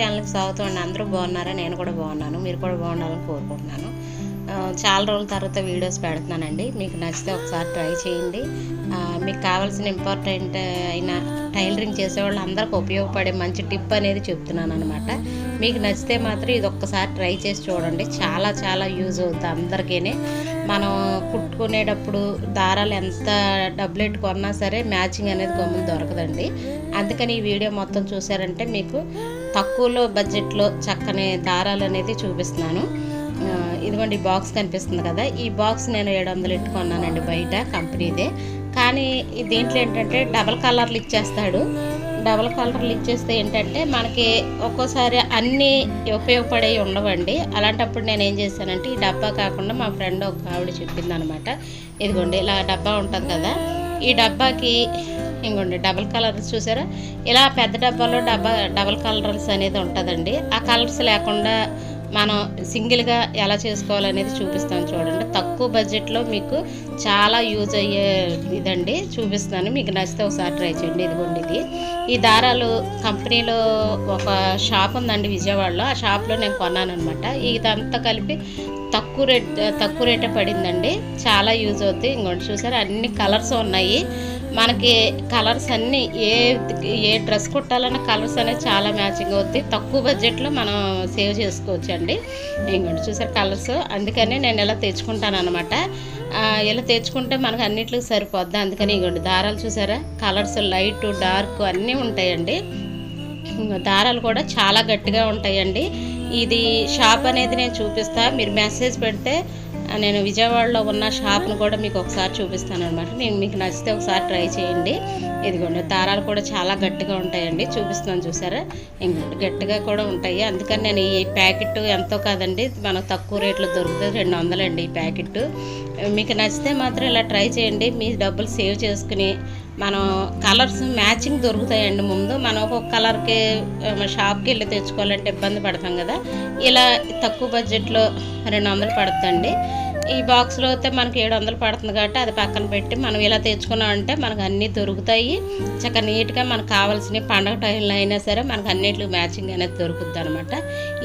శుభసాగుతుంది అందరూ బాగున్నారా? నేను కూడా బాగున్నాను. మీరు కూడా బాగుండాలని కోరుకుంటున్నాను. చాలా రోజుల తర్వాత వీడియోస్ పెడుతున్నానండి. మీకు నచ్చితే ఒకసారి ట్రై చేయండి. మీకు కావాల్సిన ఇంపార్టెంట్ అయిన టైలరింగ్ చేసేవాళ్ళు అందరికి ఉపయోగపడే మంచి టిప్ అనేది చెప్తున్నాను అనమాట మీకు నచ్చితే మాత్రం ఇది ఒక్కసారి ట్రై చేసి చూడండి. చాలా చాలా యూజ్ అవుతుంది అందరికీ మనం కుట్టుకునేటప్పుడు దారాలు ఎంత డబ్బులెట్ కొన్నా సరే మ్యాచింగ్ అనేది గమ్ములు దొరకదండి. అందుకని ఈ వీడియో మొత్తం చూసారంటే మీకు తక్కువలో బడ్జెట్లో చక్కని దారాలు అనేది చూపిస్తున్నాను. ఇదిగోండి ఈ బాక్స్ కనిపిస్తుంది కదా. ఈ బాక్స్ నేను ఏడు వందలు ఎట్టుకున్నానండి బయట కంపెనీదే. కానీ దీంట్లో ఏంటంటే డబల్ కలర్లు ఇచ్చేస్తాడు. డబల్ కలర్లు ఇచ్చేస్తే ఏంటంటే మనకి ఒక్కోసారి అన్నీ ఉపయోగపడేవి ఉండవండి. అలాంటప్పుడు నేను ఏం చేశానంటే ఈ డబ్బా కాకుండా మా ఫ్రెండ్ ఒక ఆవిడ చెప్పింది అనమాట ఇదిగోండి ఇలా డబ్బా ఉంటుంది కదా ఈ డబ్బాకి ఇంకోండి డబల్ కలర్స్ చూసారా? ఇలా పెద్ద డబ్బాలో డబ్బా డబల్ కలర్స్ అనేది ఉంటుందండి. ఆ కలర్స్ లేకుండా మనం సింగిల్గా ఎలా చేసుకోవాలనేది చూపిస్తాను చూడండి. తక్కువ బడ్జెట్లో మీకు చాలా యూజ్ అయ్యే ఇదండి. చూపిస్తాను మీకు నచ్చితే ఒకసారి ట్రై చేయండి. ఇదిగోండి ఇది. ఈ దారాలు కంపెనీలో ఒక షాప్ ఉందండి విజయవాడలో. ఆ షాప్లో నేను కొన్నాను అనమాట ఇదంతా కలిపి తక్కువ రేట్ తక్కువ రేటే పడిందండి. చాలా యూజ్ అవుతుంది ఇంకోటి చూసారు? అన్ని కలర్స్ ఉన్నాయి. మనకి కలర్స్ అన్నీ ఏ ఏ డ్రెస్ కుట్టాలన్నా కలర్స్ అనేది చాలా మ్యాచింగ్ అవుతాయి. తక్కువ బడ్జెట్లో మనం సేవ్ చేసుకోవచ్చు అండి ఇంకోటి చూసారు కలర్స్. అందుకని నేను ఇలా తెచ్చుకుంటాను అనమాట ఇలా తెచ్చుకుంటే మనకు అన్నిటికి సరిపోద్ది. అందుకని ఇంకోటి దారాలు చూసారా? కలర్స్ లైట్ డార్క్ అన్నీ ఉంటాయండి. దారాలు కూడా చాలా గట్టిగా ఉంటాయండి. ఇది షాప్ అనేది నేను చూపిస్తా. మీరు మెసేజ్ పెడితే నేను విజయవాడలో ఉన్న షాప్ను కూడా మీకు ఒకసారి చూపిస్తాను అనమాట నేను మీకు నచ్చితే ఒకసారి ట్రై చేయండి. ఇదిగోండి దారాలు కూడా చాలా గట్టిగా ఉంటాయండి. చూపిస్తున్నాను చూసారా? ఇంకోటి గట్టిగా కూడా ఉంటాయి. అందుకని నేను ఈ ప్యాకెట్ ఎంతో కాదండి మనకు తక్కువ రేట్లో దొరుకుతుంది. రెండు వందలండి ఈ ప్యాకెట్ మీకు నచ్చితే మాత్రం ఇలా ట్రై చేయండి. మీ డబ్బులు సేవ్ చేసుకుని మనం కలర్స్ మ్యాచింగ్ దొరుకుతాయండి ముందు. మనం ఒక్కొక్క కలర్కి షాప్కి వెళ్ళి తెచ్చుకోవాలంటే ఇబ్బంది పడతాం కదా. ఇలా తక్కువ బడ్జెట్లో రెండు వందలు పడుతుందండి. ఈ బాక్స్లో అయితే మనకి ఏడు వందలు పడుతుంది కాబట్టి అది పక్కన పెట్టి మనం ఇలా తెచ్చుకున్నామంటే మనకు అన్నీ దొరుకుతాయి. చక్కగా నీట్గా మనకు కావాల్సిన పండగ టైంలో అయినా సరే మనకు అన్నిటికి మ్యాచింగ్ అనేది దొరుకుద్ది అనమాట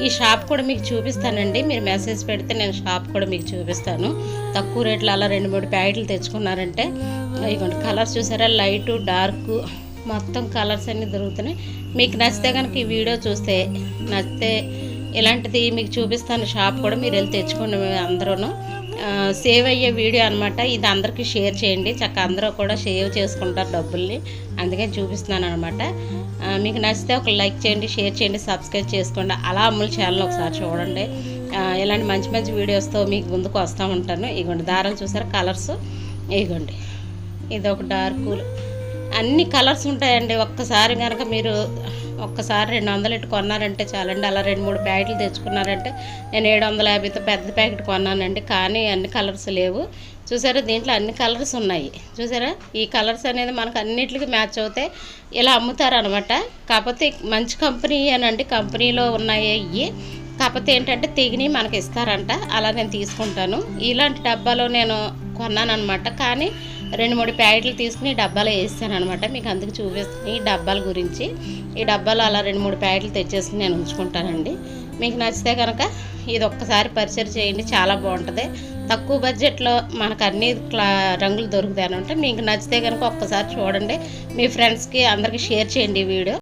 ఈ షాప్ కూడా మీకు చూపిస్తానండి. మీరు మెసేజ్ పెడితే నేను షాప్ కూడా మీకు చూపిస్తాను. తక్కువ రేట్లో అలా రెండు మూడు ప్యాకెట్లు తెచ్చుకున్నారంటే ఇవ్వండి. కలర్స్ చూసారా? లైటు డార్క్ మొత్తం కలర్స్ అన్నీ దొరుకుతున్నాయి. మీకు నచ్చితే కనుక ఈ వీడియో చూస్తే నచ్చితే ఇలాంటిది మీకు చూపిస్తాను. షాప్ కూడా మీరు వెళ్ళి తెచ్చుకోండి అందరూను. సేవ్ అయ్యే వీడియో అనమాట ఇది అందరికీ షేర్ చేయండి. చక్క అందరూ కూడా సేవ్ చేసుకుంటారు డబ్బుల్ని. అందుకని చూపిస్తున్నాను అనమాట మీకు నచ్చితే ఒక లైక్ చేయండి షేర్ చేయండి సబ్స్క్రైబ్ చేసుకోండి. అలా అమ్ముల ఛానల్ ఒకసారి చూడండి. ఇలాంటి మంచి మంచి వీడియోస్తో మీకు ముందుకు వస్తూ ఉంటాను. ఇగోండి దారాలు చూసారా? కలర్స్. ఇగోండి ఇది ఒక డార్క్ అన్ని కలర్స్ ఉంటాయండి. ఒక్కసారి కనుక మీరు ఒక్కసారి రెండు వందలు ఇటు కొన్నారంటే చాలండి. అలా రెండు మూడు ప్యాకెట్లు తెచ్చుకున్నారంటే నేను ఏడు వందల యాభైతో పెద్ద ప్యాకెట్ కొన్నానండి. కానీ అన్ని కలర్స్ లేవు. చూసారా దీంట్లో అన్ని కలర్స్ ఉన్నాయి. చూసారా? ఈ కలర్స్ అనేది మనకు అన్నింటికి మ్యాచ్ అవుతాయి ఇలా అమ్ముతారనమాట. కాకపోతే మంచి కంపెనీ అనండి. కంపెనీలో ఉన్నాయి ఇవి కాకపోతే ఏంటంటే తెగిని మనకి ఇస్తారంట. అలా నేను తీసుకుంటాను. ఇలాంటి డబ్బాలో నేను కొన్నానమాట కానీ రెండు మూడు ప్యాకెట్లు తీసుకుని డబ్బాలో వేస్తాను అనమాట మీకు అందుకు చూపిస్తాను ఈ డబ్బాల గురించి. ఈ డబ్బాలో అలా రెండు మూడు ప్యాకెట్లు తెచ్చేసుకుని నేను ఉంచుకుంటానండి. మీకు నచ్చితే కనుక ఇది ఒక్కసారి పరిచయం చేయండి చాలా బాగుంటుంది. తక్కువ బడ్జెట్లో మనకు అన్ని క్లా రంగులు దొరుకుతాయి అనమాట మీకు నచ్చితే కనుక ఒక్కసారి చూడండి. మీ ఫ్రెండ్స్కి అందరికీ షేర్ చేయండి ఈ వీడియో.